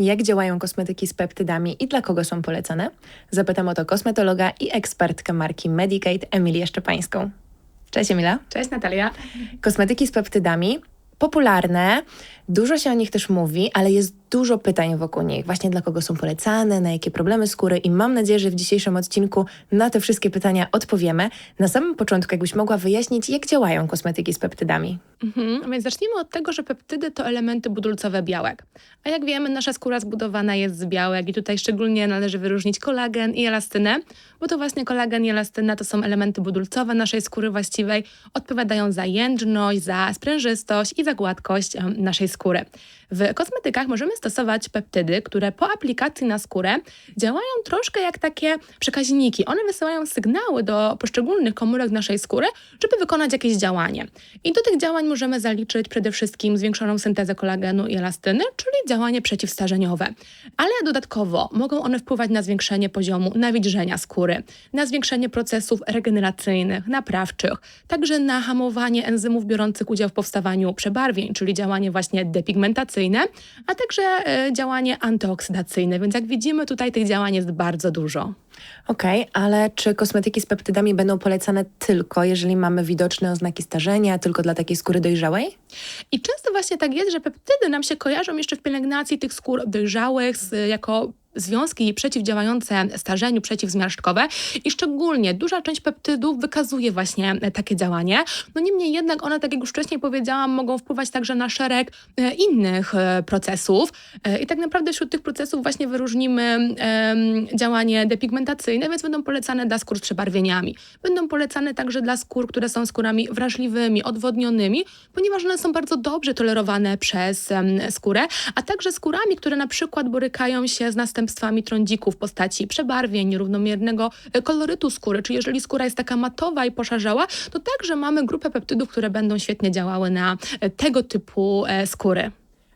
Jak działają kosmetyki z peptydami i dla kogo są polecane? Zapytam o to kosmetologa i ekspertkę marki Medicate Emilię Szczepańską. Cześć Emila. Cześć Natalia. Kosmetyki z peptydami popularne, dużo się o nich też mówi, ale jest dużo pytań wokół nich. Właśnie dla kogo są polecane, na jakie problemy skóry i mam nadzieję, że w dzisiejszym odcinku na te wszystkie pytania odpowiemy. Na samym początku, jakbyś mogła wyjaśnić, jak działają kosmetyki z peptydami. Mhm, więc zacznijmy od tego, że peptydy to elementy budulcowe białek. A jak wiemy, nasza skóra zbudowana jest z białek i tutaj szczególnie należy wyróżnić kolagen i elastynę, bo to właśnie kolagen i elastyna to są elementy budulcowe naszej skóry właściwej, odpowiadają za jędrność, za sprężystość i za gładkość naszej skóry. W kosmetykach możemy stosować peptydy, które po aplikacji na skórę działają troszkę jak takie przekaźniki. One wysyłają sygnały do poszczególnych komórek naszej skóry, żeby wykonać jakieś działanie. I do tych działań możemy zaliczyć przede wszystkim zwiększoną syntezę kolagenu i elastyny, czyli działanie przeciwstarzeniowe. Ale dodatkowo mogą one wpływać na zwiększenie poziomu nawilżenia skóry, na zwiększenie procesów regeneracyjnych, naprawczych, także na hamowanie enzymów biorących udział w powstawaniu przebarwień, czyli działanie właśnie depigmentacyjne, a także e, działanie antyoksydacyjne. Więc jak widzimy, tutaj tych działań jest bardzo dużo. Okej, okay, ale czy kosmetyki z peptydami będą polecane tylko, jeżeli mamy widoczne oznaki starzenia, tylko dla takiej skóry dojrzałej? I często właśnie tak jest, że peptydy nam się kojarzą jeszcze w pielęgnacji tych skór dojrzałych z, jako związki przeciwdziałające starzeniu, przeciwzmiażdżkowe i szczególnie duża część peptydów wykazuje właśnie e, takie działanie. No niemniej jednak one, tak jak już wcześniej powiedziałam, mogą wpływać także na szereg e, innych e, procesów i tak naprawdę wśród tych procesów właśnie wyróżnimy działanie depigmentacyjne, więc będą polecane dla skór z przebarwieniami. Będą polecane także dla skór, które są skórami wrażliwymi, odwodnionymi, ponieważ one są bardzo dobrze tolerowane przez skórę, a także skórami, które na przykład borykają się z następstwami następstwami trądziku w postaci przebarwień, równomiernego e, kolorytu skóry, czy jeżeli skóra jest taka matowa i poszarzała, to także mamy grupę peptydów, które będą świetnie działały na e, tego typu e, skóry.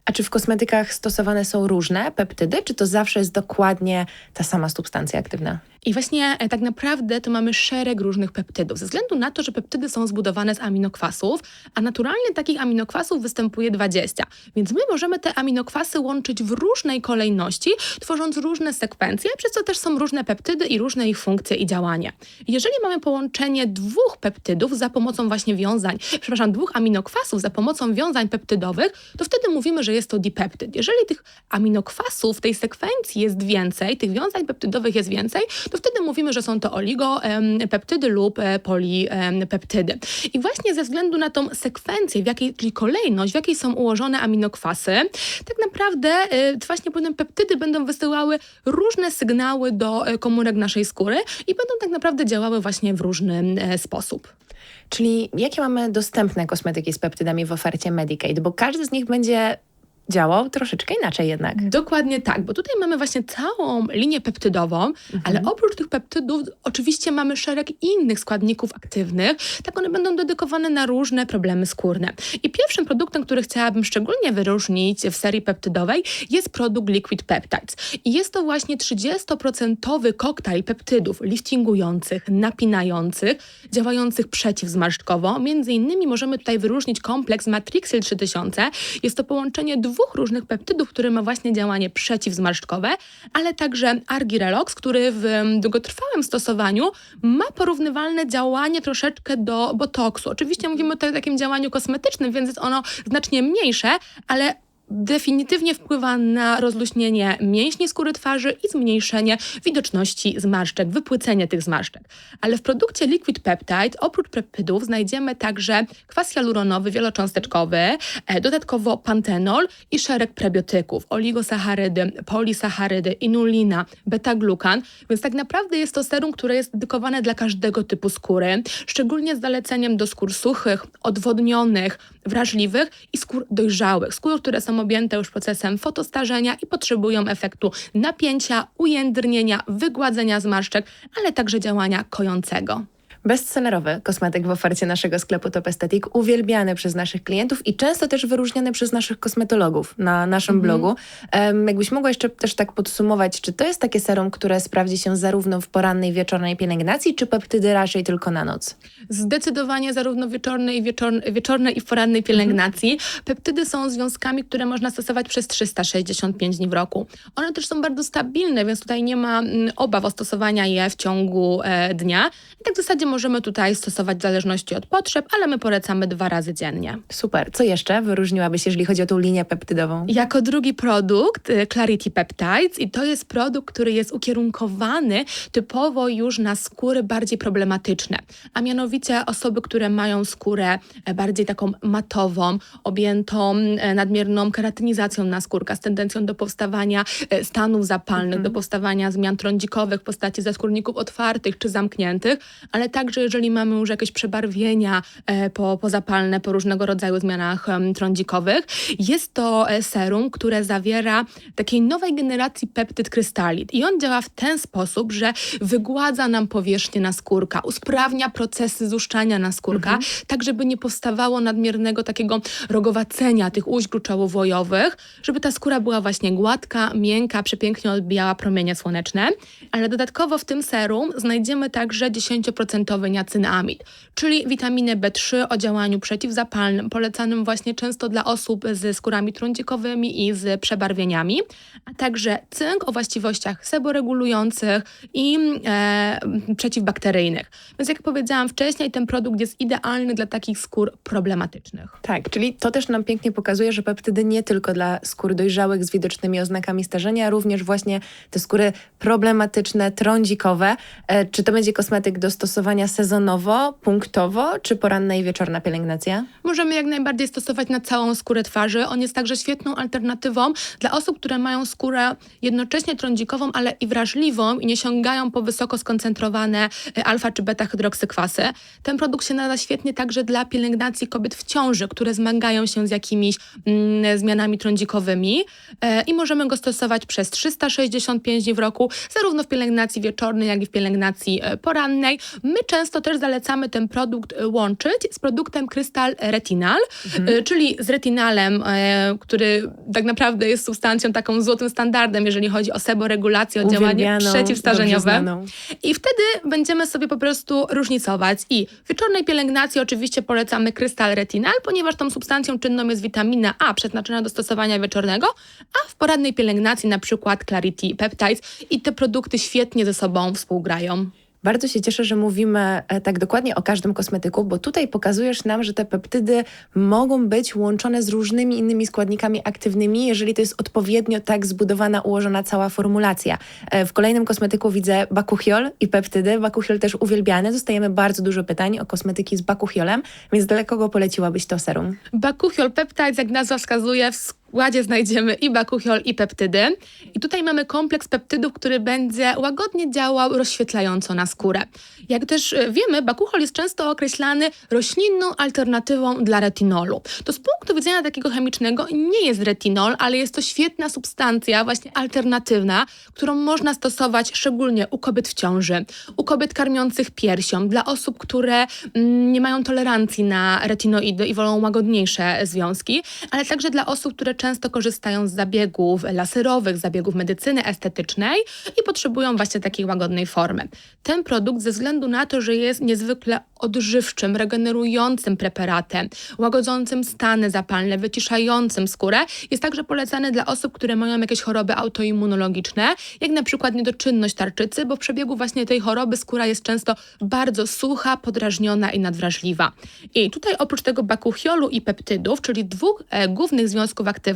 A czy w kosmetykach stosowane są różne peptydy, czy to zawsze jest dokładnie ta sama substancja aktywna? I właśnie e, tak naprawdę to mamy szereg różnych peptydów, ze względu na to, że peptydy są zbudowane z aminokwasów, a naturalnie takich aminokwasów występuje 20. Więc my możemy te aminokwasy łączyć w różnej kolejności, tworząc różne sekwencje, przez co też są różne peptydy i różne ich funkcje i działania. Jeżeli mamy połączenie dwóch peptydów za pomocą właśnie wiązań, przepraszam, dwóch aminokwasów za pomocą wiązań peptydowych, to wtedy mówimy, że jest to dipeptyd. Jeżeli tych aminokwasów w tej sekwencji jest więcej, tych wiązań peptydowych jest więcej, to wtedy mówimy, że są to oligopeptydy lub e, polipeptydy. I właśnie ze względu na tą sekwencję, w jakiej, czyli kolejność, w jakiej są ułożone aminokwasy, tak naprawdę e, właśnie potem peptydy będą wysyłały różne sygnały do e, komórek naszej skóry i będą tak naprawdę działały właśnie w różny sposób. Czyli jakie mamy dostępne kosmetyki z peptydami w ofercie Medicaid? Bo każdy z nich będzie działał troszeczkę inaczej jednak. Dokładnie tak, bo tutaj mamy właśnie całą linię peptydową, mhm. ale oprócz tych peptydów oczywiście mamy szereg innych składników aktywnych, tak one będą dedykowane na różne problemy skórne. I pierwszym produktem, który chciałabym szczególnie wyróżnić w serii peptydowej jest produkt Liquid Peptides. I jest to właśnie 30% koktajl peptydów liftingujących, napinających, działających przeciwzmarszczkowo. Między innymi możemy tutaj wyróżnić kompleks Matrixyl 3000. Jest to połączenie dwóch dwóch różnych peptydów, który ma właśnie działanie przeciwzmarszczkowe, ale także Argirelox, który w długotrwałym stosowaniu ma porównywalne działanie troszeczkę do botoksu. Oczywiście mówimy tutaj o takim działaniu kosmetycznym, więc jest ono znacznie mniejsze, ale definitywnie wpływa na rozluźnienie mięśni skóry twarzy i zmniejszenie widoczności zmarszczek, wypłycenie tych zmarszczek. Ale w produkcie Liquid Peptide oprócz peptydów znajdziemy także kwas hialuronowy wielocząsteczkowy, e, dodatkowo pantenol i szereg prebiotyków, oligosacharydy, polisacharydy, inulina, beta-glukan, więc tak naprawdę jest to serum, które jest dedykowane dla każdego typu skóry, szczególnie z zaleceniem do skór suchych, odwodnionych, wrażliwych i skór dojrzałych, skór, które są objęte już procesem fotostarzenia i potrzebują efektu napięcia, ujędrnienia, wygładzenia zmarszczek, ale także działania kojącego. Bestsellerowy kosmetyk w ofercie naszego sklepu Top Aesthetic, uwielbiany przez naszych klientów i często też wyróżniany przez naszych kosmetologów na naszym blogu. Em, jakbyś mogła jeszcze też tak podsumować, czy to jest takie serum, które sprawdzi się zarówno w porannej, wieczornej pielęgnacji, czy peptydy raczej tylko na noc? Zdecydowanie zarówno wieczornej, wieczornej, wieczornej i porannej pielęgnacji. Peptydy są związkami, które można stosować przez 365 dni w roku. One też są bardzo stabilne, więc tutaj nie ma mm, obaw o stosowania je w ciągu e, dnia. I tak w zasadzie możemy tutaj stosować w zależności od potrzeb, ale my polecamy dwa razy dziennie. Super. Co jeszcze wyróżniłabyś, jeżeli chodzi o tą linię peptydową? Jako drugi produkt y, Clarity Peptides i to jest produkt, który jest ukierunkowany typowo już na skóry bardziej problematyczne, a mianowicie osoby, które mają skórę e, bardziej taką matową, objętą e, nadmierną keratynizacją naskórka z tendencją do powstawania e, stanów zapalnych, do powstawania zmian trądzikowych w postaci zaskórników otwartych czy zamkniętych, ale także jeżeli mamy już jakieś przebarwienia e, po, pozapalne po różnego rodzaju zmianach trądzikowych. Jest to e, serum, które zawiera takiej nowej generacji peptyd krystalit i on działa w ten sposób, że wygładza nam powierzchnię naskórka, usprawnia procesy zuszczania naskórka, tak żeby nie powstawało nadmiernego takiego rogowacenia tych ujść gruczołowojowych, żeby ta skóra była właśnie gładka, miękka, przepięknie odbijała promienie słoneczne, ale dodatkowo w tym serum znajdziemy także 10% niacynamid, czyli witaminę B3 o działaniu przeciwzapalnym, polecanym właśnie często dla osób ze skórami trądzikowymi i z przebarwieniami, a także cynk o właściwościach seboregulujących i e, przeciwbakteryjnych. Więc jak powiedziałam wcześniej, ten produkt jest idealny dla takich skór problematycznych. Tak, czyli to też nam pięknie pokazuje, że peptydy nie tylko dla skór dojrzałych z widocznymi oznakami starzenia, również właśnie te skóry problematyczne, trądzikowe. E, czy to będzie kosmetyk do stosowania sezonowo, punktowo, czy poranna i wieczorna pielęgnacja? Możemy jak najbardziej stosować na całą skórę twarzy. On jest także świetną alternatywą dla osób, które mają skórę jednocześnie trądzikową, ale i wrażliwą i nie sięgają po wysoko skoncentrowane e, alfa czy beta hydroksykwasy. Ten produkt się nada świetnie także dla pielęgnacji kobiet w ciąży, które zmagają się z jakimiś mm, zmianami trądzikowymi e, i możemy go stosować przez 365 dni w roku, zarówno w pielęgnacji wieczornej, jak i w pielęgnacji e, porannej. My często też zalecamy ten produkt e, łączyć z produktem Krystal Retinal, e, czyli z retinalem, e, który tak naprawdę jest substancją taką złotym standardem, jeżeli chodzi o seboregulację, o działanie przeciwstarzeniowe. I wtedy będziemy sobie po prostu różnicować. I w wieczornej pielęgnacji oczywiście polecamy krystal retinal, ponieważ tą substancją czynną jest witamina A przeznaczona do stosowania wieczornego, a w porannej pielęgnacji na przykład Clarity Peptides i te produkty świetnie ze sobą współgrają. Bardzo się cieszę, że mówimy e, tak dokładnie o każdym kosmetyku, bo tutaj pokazujesz nam, że te peptydy mogą być łączone z różnymi innymi składnikami aktywnymi, jeżeli to jest odpowiednio tak zbudowana, ułożona cała formulacja. E, W kolejnym kosmetyku widzę bakuchiol i peptydy. Bakuchiol też uwielbiany. Dostajemy bardzo dużo pytań o kosmetyki z bakuchiolem, więc dla kogo poleciłabyś to serum? Bakuchiol Peptides, jak nazwa wskazuje, w składzie znajdziemy i bakuchiol, i peptydy. I tutaj mamy kompleks peptydów, który będzie łagodnie działał rozświetlająco na skórę. Jak też e, wiemy, bakuchiol jest często określany roślinną alternatywą dla retinolu. To z punktu widzenia takiego chemicznego nie jest retinol, ale jest to świetna substancja, właśnie alternatywna, którą można stosować szczególnie u kobiet w ciąży, u kobiet karmiących piersią, dla osób, które mm, nie mają tolerancji na retinoidy i wolą łagodniejsze związki, ale także dla osób, które często korzystają z zabiegów laserowych, zabiegów medycyny estetycznej i potrzebują właśnie takiej łagodnej formy. Ten produkt ze względu na to, że jest niezwykle odżywczym, regenerującym preparatem, łagodzącym stany zapalne, wyciszającym skórę, jest także polecany dla osób, które mają jakieś choroby autoimmunologiczne, jak na przykład niedoczynność tarczycy, bo w przebiegu właśnie tej choroby skóra jest często bardzo sucha, podrażniona i nadwrażliwa. I tutaj oprócz tego bakuchiolu i peptydów, czyli dwóch e, głównych związków aktywnych,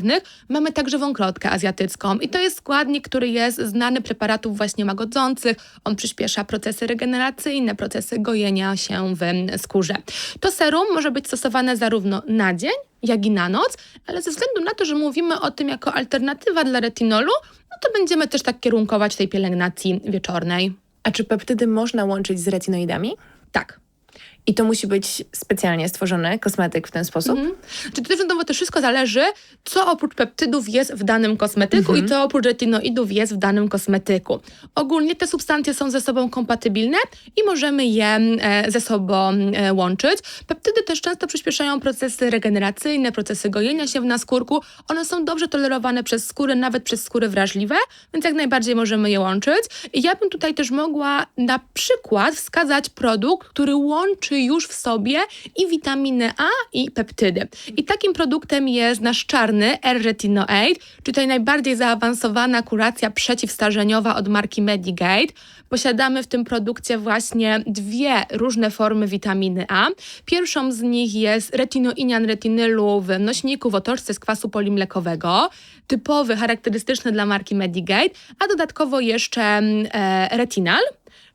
mamy także wąkrotkę azjatycką i to jest składnik, który jest znany preparatów właśnie łagodzących. On przyspiesza procesy regeneracyjne, procesy gojenia się w skórze. To serum może być stosowane zarówno na dzień, jak i na noc, ale ze względu na to, że mówimy o tym jako alternatywa dla retinolu, no to będziemy też tak kierunkować tej pielęgnacji wieczornej. A czy peptydy można łączyć z retinoidami? Tak. I to musi być specjalnie stworzony kosmetyk w ten sposób? Mhm. Czy to też wiadomo, to wszystko zależy, co oprócz peptydów jest w danym kosmetyku i co oprócz retinoidów jest w danym kosmetyku. Ogólnie te substancje są ze sobą kompatybilne i możemy je e, ze sobą e, łączyć. Peptydy też często przyspieszają procesy regeneracyjne, procesy gojenia się w naskórku. One są dobrze tolerowane przez skóry, nawet przez skóry wrażliwe, więc jak najbardziej możemy je łączyć. I ja bym tutaj też mogła na przykład wskazać produkt, który łączy już w sobie i witaminę A i peptydy. I takim produktem jest nasz czarny R-Retinoate, czyli najbardziej zaawansowana kuracja przeciwstarzeniowa od marki Medigate. Posiadamy w tym produkcie właśnie dwie różne formy witaminy A. Pierwszą z nich jest retinoinian retinylu w nośniku w otoczce z kwasu polimlekowego, typowy, charakterystyczny dla marki Medigate, a dodatkowo jeszcze e, retinal,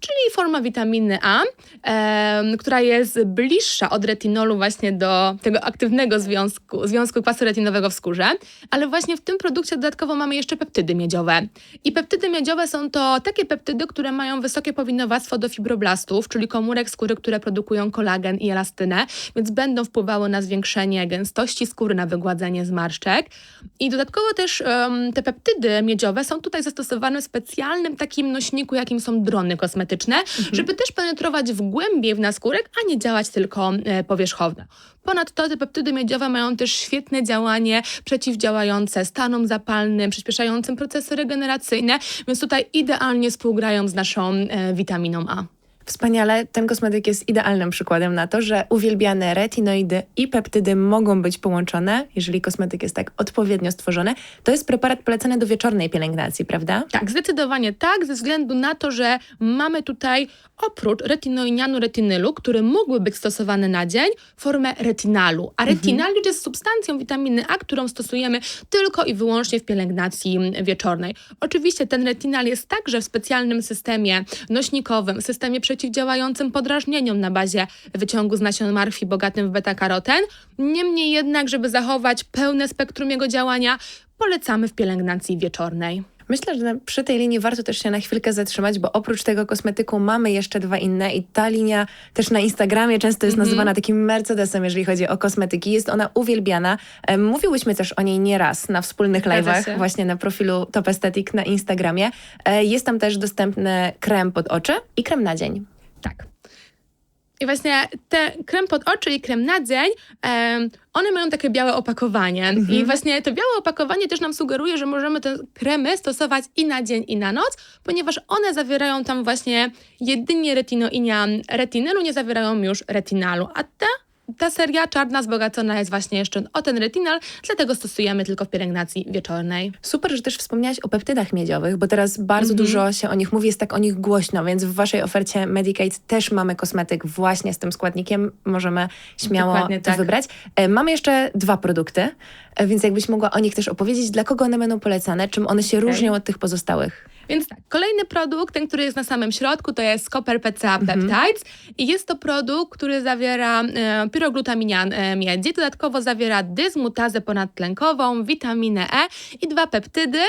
czyli forma witaminy A, em, która jest bliższa od retinolu właśnie do tego aktywnego związku, związku kwasu retinowego w skórze, ale właśnie w tym produkcie dodatkowo mamy jeszcze peptydy miedziowe. I peptydy miedziowe są to takie peptydy, które mają wysokie powinowactwo do fibroblastów, czyli komórek skóry, które produkują kolagen i elastynę, więc będą wpływały na zwiększenie gęstości skóry, na wygładzenie zmarszczek. I dodatkowo też em, te peptydy miedziowe są tutaj zastosowane w specjalnym takim nośniku, jakim są drony kosmetyczne, żeby też penetrować w głębiej w naskórek, a nie działać tylko e, powierzchownie. Ponadto te peptydy miedziowe mają też świetne działanie przeciwdziałające stanom zapalnym, przyspieszającym procesy regeneracyjne, więc tutaj idealnie współgrają z naszą e, witaminą A. Wspaniale. Ten kosmetyk jest idealnym przykładem na to, że uwielbiane retinoidy i peptydy mogą być połączone, jeżeli kosmetyk jest tak odpowiednio stworzony. To jest preparat polecany do wieczornej pielęgnacji, prawda? Tak, zdecydowanie tak, ze względu na to, że mamy tutaj oprócz retinoinianu retynylu, który mógłby być stosowany na dzień, formę retinalu. A retinal już jest substancją witaminy A, którą stosujemy tylko i wyłącznie w pielęgnacji wieczornej. Oczywiście ten retinal jest także w specjalnym systemie nośnikowym, systemie przeciwdziałającym podrażnieniom na bazie wyciągu z nasion martwi bogatym w beta-karoten. Niemniej jednak, żeby zachować pełne spektrum jego działania, polecamy w pielęgnacji wieczornej. Myślę, że przy tej linii warto też się na chwilkę zatrzymać, bo oprócz tego kosmetyku mamy jeszcze dwa inne i ta linia też na Instagramie często jest nazywana takim Mercedesem, jeżeli chodzi o kosmetyki. Jest ona uwielbiana. E, Mówiłyśmy też o niej nieraz na wspólnych live'ach, właśnie na profilu Top Aesthetic na Instagramie. E, Jest tam też dostępny krem pod oczy i krem na dzień. Tak. I właśnie te krem pod oczy i krem na dzień, em, one mają takie białe opakowanie. I właśnie to białe opakowanie też nam sugeruje, że możemy te kremy stosować i na dzień, i na noc, ponieważ one zawierają tam właśnie jedynie retinoinian retinylu, nie zawierają już retinalu. A ta, ta seria czarna wzbogacona jest właśnie jeszcze o ten retinal, dlatego stosujemy tylko w pielęgnacji wieczornej. Super, że też wspomniałaś o peptydach miedziowych, bo teraz bardzo Mhm. dużo się o nich mówi, jest tak o nich głośno, więc w waszej ofercie Medicate też mamy kosmetyk właśnie z tym składnikiem. Możemy śmiało Dokładnie to tak. wybrać. E, Mamy jeszcze dwa produkty, e, więc jakbyś mogła o nich też opowiedzieć, dla kogo one będą polecane, czym one się różnią od tych pozostałych. Więc tak, kolejny produkt, ten, który jest na samym środku, to jest Copper PCA Peptides i jest to produkt, który zawiera e, pyroglutaminian e, miedzi, dodatkowo zawiera dysmutazę ponadtlenkową, witaminę E i dwa peptydy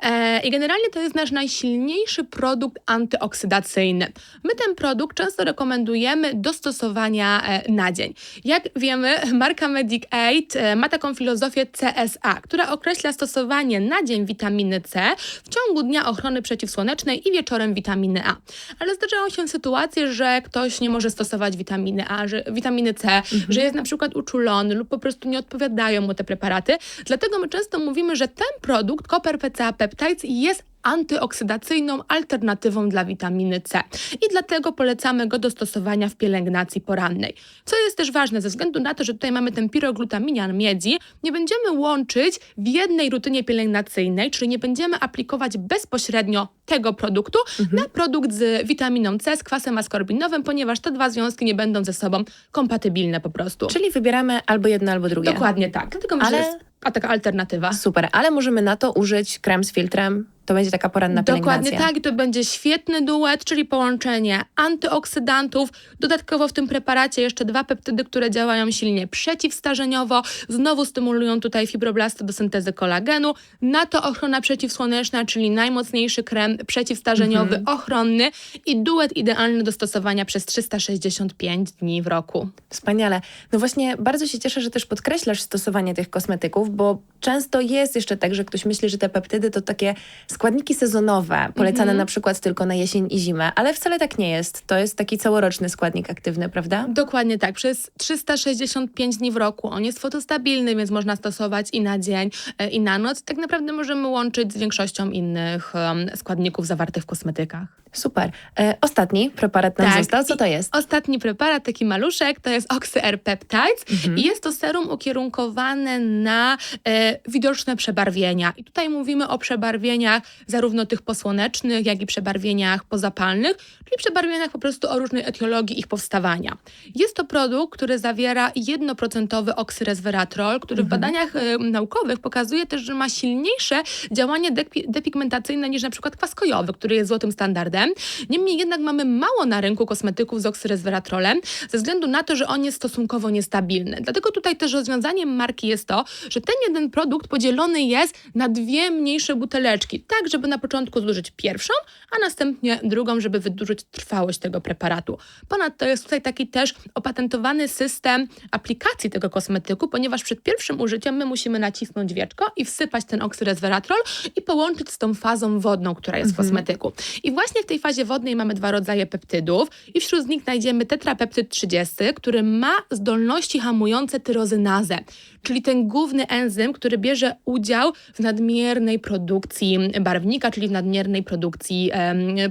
e, i generalnie to jest nasz najsilniejszy produkt antyoksydacyjny. My ten produkt często rekomendujemy do stosowania e, na dzień. Jak wiemy, marka Medic Aid e, ma taką filozofię CSA, która określa stosowanie na dzień witaminy C w ciągu dnia ochrony przeciwsłonecznej i wieczorem witaminy A. Ale zdarzają się sytuacje, że ktoś nie może stosować witaminy A, że, witaminy C, że jest na przykład uczulony lub po prostu nie odpowiadają mu te preparaty. Dlatego my często mówimy, że ten produkt, Copper PCA Peptides, jest antyoksydacyjną alternatywą dla witaminy C. I dlatego polecamy go do stosowania w pielęgnacji porannej. Co jest też ważne, ze względu na to, że tutaj mamy ten piroglutaminan miedzi, nie będziemy łączyć w jednej rutynie pielęgnacyjnej, czyli nie będziemy aplikować bezpośrednio tego produktu na produkt z witaminą C, z kwasem askorbinowym, ponieważ te dwa związki nie będą ze sobą kompatybilne po prostu. Czyli wybieramy albo jedno, albo drugie. Dokładnie tak. Dlatego myślę, Ale- że jest a taka alternatywa. Super, ale możemy na to użyć krem z filtrem to będzie taka poranna Dokładnie pielęgnacja. tak, i to będzie świetny duet, czyli połączenie antyoksydantów. Dodatkowo w tym preparacie jeszcze dwa peptydy, które działają silnie przeciwstarzeniowo, znowu stymulują tutaj fibroblasty do syntezy kolagenu. Na to ochrona przeciwsłoneczna, czyli najmocniejszy krem przeciwstarzeniowy, Mhm. ochronny i duet idealny do stosowania przez 365 dni w roku. Wspaniale. No właśnie, bardzo się cieszę, że też podkreślasz stosowanie tych kosmetyków, bo często jest jeszcze tak, że ktoś myśli, że te peptydy to takie składniki sezonowe, polecane Mhm. na przykład tylko na jesień i zimę, ale wcale tak nie jest. To jest taki całoroczny składnik aktywny, prawda? Dokładnie tak, przez 365 dni w roku. On jest fotostabilny, więc można stosować i na dzień, e, i na noc. Tak naprawdę możemy łączyć z większością innych em, składników zawartych w kosmetykach. Super. E, ostatni preparat nam Tak. został. Co to jest? Ostatni preparat, taki maluszek, to jest OxyR Peptides Mhm. i jest to serum ukierunkowane na e, widoczne przebarwienia. I tutaj mówimy o przebarwieniach zarówno tych posłonecznych, jak i przebarwieniach pozapalnych, czyli przebarwieniach po prostu o różnej etiologii ich powstawania. Jest to produkt, który zawiera 1% oksyresveratrol, który w badaniach e, naukowych pokazuje też, że ma silniejsze działanie depi- depigmentacyjne niż na przykład kwaskojowy, który jest złotym standardem. Niemniej jednak mamy mało na rynku kosmetyków z oksyresveratrolem ze względu na to, że on jest stosunkowo niestabilny. Dlatego tutaj też rozwiązaniem marki jest to, że ten jeden produkt podzielony jest na dwie mniejsze buteleczki, tak żeby na początku zużyć pierwszą, a następnie drugą, żeby wydłużyć trwałość tego preparatu. Ponadto jest tutaj taki też opatentowany system aplikacji tego kosmetyku, ponieważ przed pierwszym użyciem my musimy nacisnąć wieczko i wsypać ten oksyresveratrol i połączyć z tą fazą wodną, która jest w kosmetyku. I właśnie w tej fazie wodnej mamy dwa rodzaje peptydów i wśród nich znajdziemy tetrapeptyd 30, który ma zdolności hamujące tyrozynazę, czyli ten główny enzym, który bierze udział w nadmiernej produkcji barwnika, czyli w nadmiernej produkcji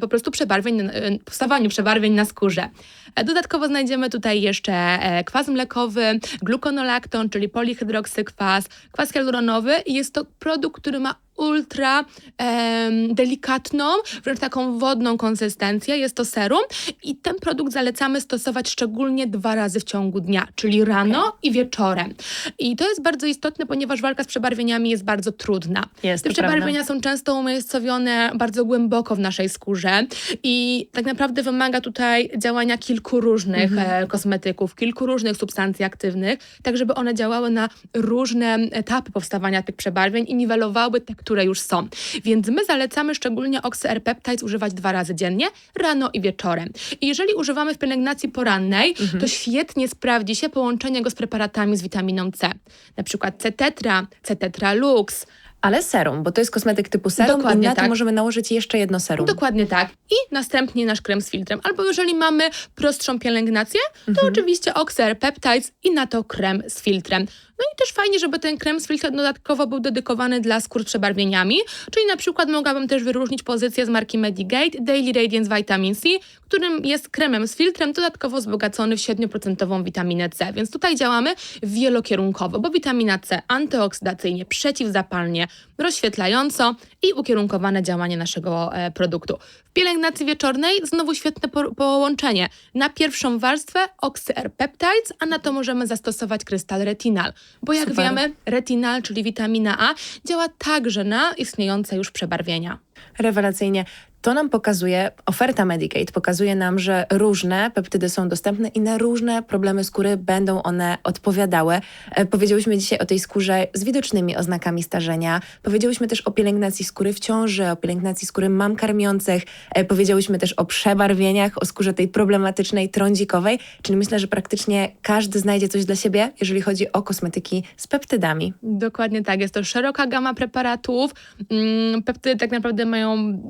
po prostu przebarwień, powstawaniu przebarwień na skórze. E, Dodatkowo znajdziemy tutaj jeszcze e, kwas mlekowy, gluconolakton, czyli polihydroksykwas, kwas hialuronowy i jest to produkt, który ma ultra em, delikatną, wręcz taką wodną konsystencję. Jest to serum i ten produkt zalecamy stosować szczególnie dwa razy w ciągu dnia, czyli rano i wieczorem. I to jest bardzo istotne, ponieważ walka z przebarwieniami jest bardzo trudna. Jest, Te to prawda. przebarwienia są często umiejscowione bardzo głęboko w naszej skórze i tak naprawdę wymaga tutaj działania kilku różnych Mhm. e, kosmetyków, kilku różnych substancji aktywnych, tak żeby one działały na różne etapy powstawania tych przebarwień i niwelowały te, które już są. Więc my zalecamy szczególnie OxyR Peptides używać dwa razy dziennie, rano i wieczorem. I jeżeli używamy w pielęgnacji porannej, Mhm. to świetnie sprawdzi się połączenie go z preparatami z witaminą C. Na przykład C-tetra, C-tetra lux, Ale serum, bo to jest kosmetyk typu serum Dokładnie i na to tak. możemy nałożyć jeszcze jedno serum. Dokładnie tak. I następnie nasz krem z filtrem. Albo jeżeli mamy prostszą pielęgnację, to Mhm. oczywiście Oxer Peptides i na to krem z filtrem. No i też fajnie, żeby ten krem z filtrem dodatkowo był dedykowany dla skór z przebarwieniami, czyli na przykład mogłabym też wyróżnić pozycję z marki Medigate Daily Radiance Vitamin C, którym jest kremem z filtrem dodatkowo wzbogacony w 7% witaminę C. Więc tutaj działamy wielokierunkowo, bo witamina C antyoksydacyjnie, przeciwzapalnie, rozświetlająco i ukierunkowane działanie naszego e, produktu. W pielęgnacji wieczornej znowu świetne po połączenie. Na pierwszą warstwę OxyR Peptides, a na to możemy zastosować krystal retinal. Bo jak Super. wiemy, retinal, czyli witamina A, działa także na istniejące już przebarwienia. Rewelacyjnie. To nam pokazuje, oferta Medicate pokazuje nam, że różne peptydy są dostępne i na różne problemy skóry będą one odpowiadały. E, powiedziałyśmy dzisiaj o tej skórze z widocznymi oznakami starzenia. Powiedziałyśmy też o pielęgnacji skóry w ciąży, o pielęgnacji skóry mam karmiących. E, powiedziałyśmy też o przebarwieniach, o skórze tej problematycznej, trądzikowej. Czyli myślę, że praktycznie każdy znajdzie coś dla siebie, jeżeli chodzi o kosmetyki z peptydami. Dokładnie tak. Jest to szeroka gama preparatów. Mm, Peptydy tak naprawdę mają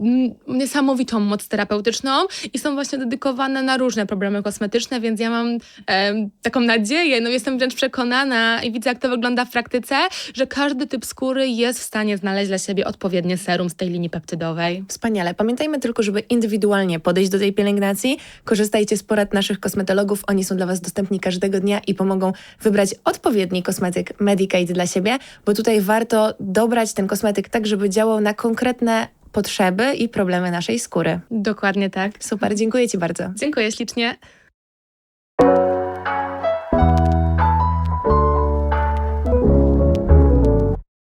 niesamowitą moc terapeutyczną i są właśnie dedykowane na różne problemy kosmetyczne, więc ja mam em, taką nadzieję, no jestem wręcz przekonana i widzę, jak to wygląda w praktyce, że każdy typ skóry jest w stanie znaleźć dla siebie odpowiednie serum z tej linii peptydowej. Wspaniale. Pamiętajmy tylko, żeby indywidualnie podejść do tej pielęgnacji. Korzystajcie z porad naszych kosmetologów. Oni są dla Was dostępni każdego dnia i pomogą wybrać odpowiedni kosmetyk Medicate dla siebie, bo tutaj warto dobrać ten kosmetyk tak, żeby działał na konkretne potrzeby i problemy naszej skóry. Dokładnie tak. Super, dziękuję Ci bardzo. Dziękuję ślicznie.